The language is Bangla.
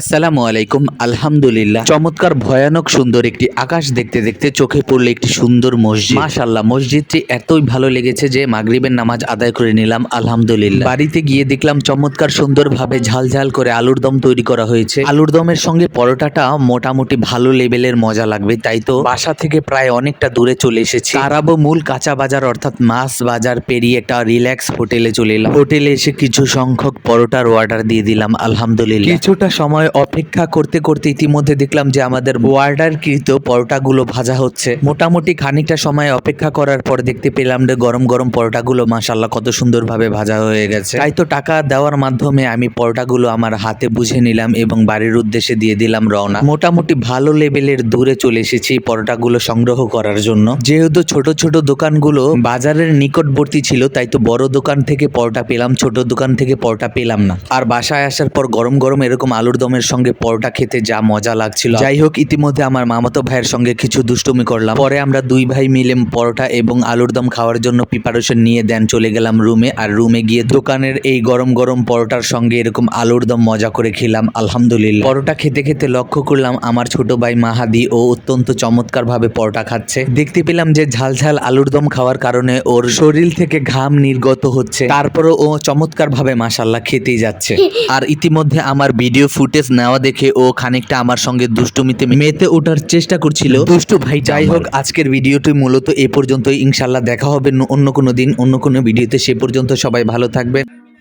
আসসালামু আলাইকুম, আলহামদুলিল্লাহ। চমৎকার, ভয়ানক, সুন্দর একটি আকাশ দেখতে দেখতে চোখে পড়ল একটি সুন্দর মসজিদ। মাশাল্লাহ মসজিদটি এতই ভালো লেগেছে যে মাগরিবের নামাজ আদায় করে নিলাম, আলহামদুলিল্লাহ। বাড়িতে গিয়ে দেখলাম চমৎকার, সুন্দরভাবে ঝালঝাল করে আলুর দম তৈরি করা হয়েছে। আলুর দমের সঙ্গে পরোটাটা মোটামুটি ভালো লেভেলের মজা লাগবে, তাই তো বাসা থেকে প্রায় অনেকটা দূরে চলে এসেছি। আরাবো মূল কাঁচা বাজার, অর্থাৎ মাছ বাজার পেরিয়ে একটা রিল্যাক্স হোটেলে চলে এলাম। হোটেলে এসে কিছু সংখ্যক পরোটার অর্ডার দিয়ে দিলাম, আলহামদুলিল্লাহ। কিছুটা সময় অপেক্ষা করতে করতে ইতিমধ্যে দেখলাম যে আমাদের অর্ডারকৃত পরোটাগুলো ভাজা হচ্ছে। মোটামুটি খানিকটা সময় অপেক্ষা করার পর দেখতে পেলাম যে গরম গরম পরোটাগুলো মাসাল্লাহ কত সুন্দরভাবে ভাজা হয়ে গেছে। তাই তো টাকা দেওয়ার মাধ্যমে আমি পরোটাগুলো আমার হাতে বুঝে নিলাম এবং বাড়ির উদ্দেশ্যে দিয়ে দিলাম রওনা। মোটামুটি ভালো লেভেলের দূরে চলে এসেছি পরোটাগুলো সংগ্রহ করার জন্য। যেহেতু ছোট ছোট দোকানগুলো বাজারের নিকটবর্তী ছিল, তাই তো বড় দোকান থেকে পরোটা পেলাম, ছোট দোকান থেকে পরোটা পেলাম না। আর বাসায় আসার পর গরম গরম এরকম আলুর দমের সঙ্গে পরোটা খেতে যা মজা লাগছিল। যাই হোক ইতিমধ্যে আমার মামাতো ভাইয়ের সঙ্গে কিছু দুষ্টুমি করলাম। পরে আমরা দুই ভাই মিলে পরোটা এবং আলুর দম খাওয়ার জন্য প্রিপারেশন নিয়ে দেন চলে গেলাম রুমে। আর রুমে গিয়ে দোকানের এই গরম গরম পরোটার সঙ্গে এরকম আলুর দম মজা করে খেলাম আলহামদুলিল্লাহ। পরোটা খেতে খেতে লক্ষ্য করলাম আমার ছোট ভাই মাহাদি ও অত্যন্ত চমৎকার ভাবে পরোটা খাচ্ছে। দেখতে পেলাম যে ঝাল ঝাল আলুর দম খাওয়ার কারণে ওর শরীর থেকে ঘাম নির্গত হচ্ছে। তারপরও ও চমৎকার ভাবে মাসাল্লাহ খেতেই যাচ্ছে। আর ইতিমধ্যে আমার ভিডিও ফুটেজ নেওয়া দেখে ও খানিকটা আমার সঙ্গে দুষ্টুমিতে মেতে ওঠার চেষ্টা করছিল। দুষ্টু ভাই যাই হোক আজকের ভিডিওটি মূলত এ পর্যন্তই। ইনশাল্লাহ দেখা হবে অন্য কোনো দিন অন্য কোনো ভিডিওতে। সে পর্যন্ত সবাই ভালো থাকবেন।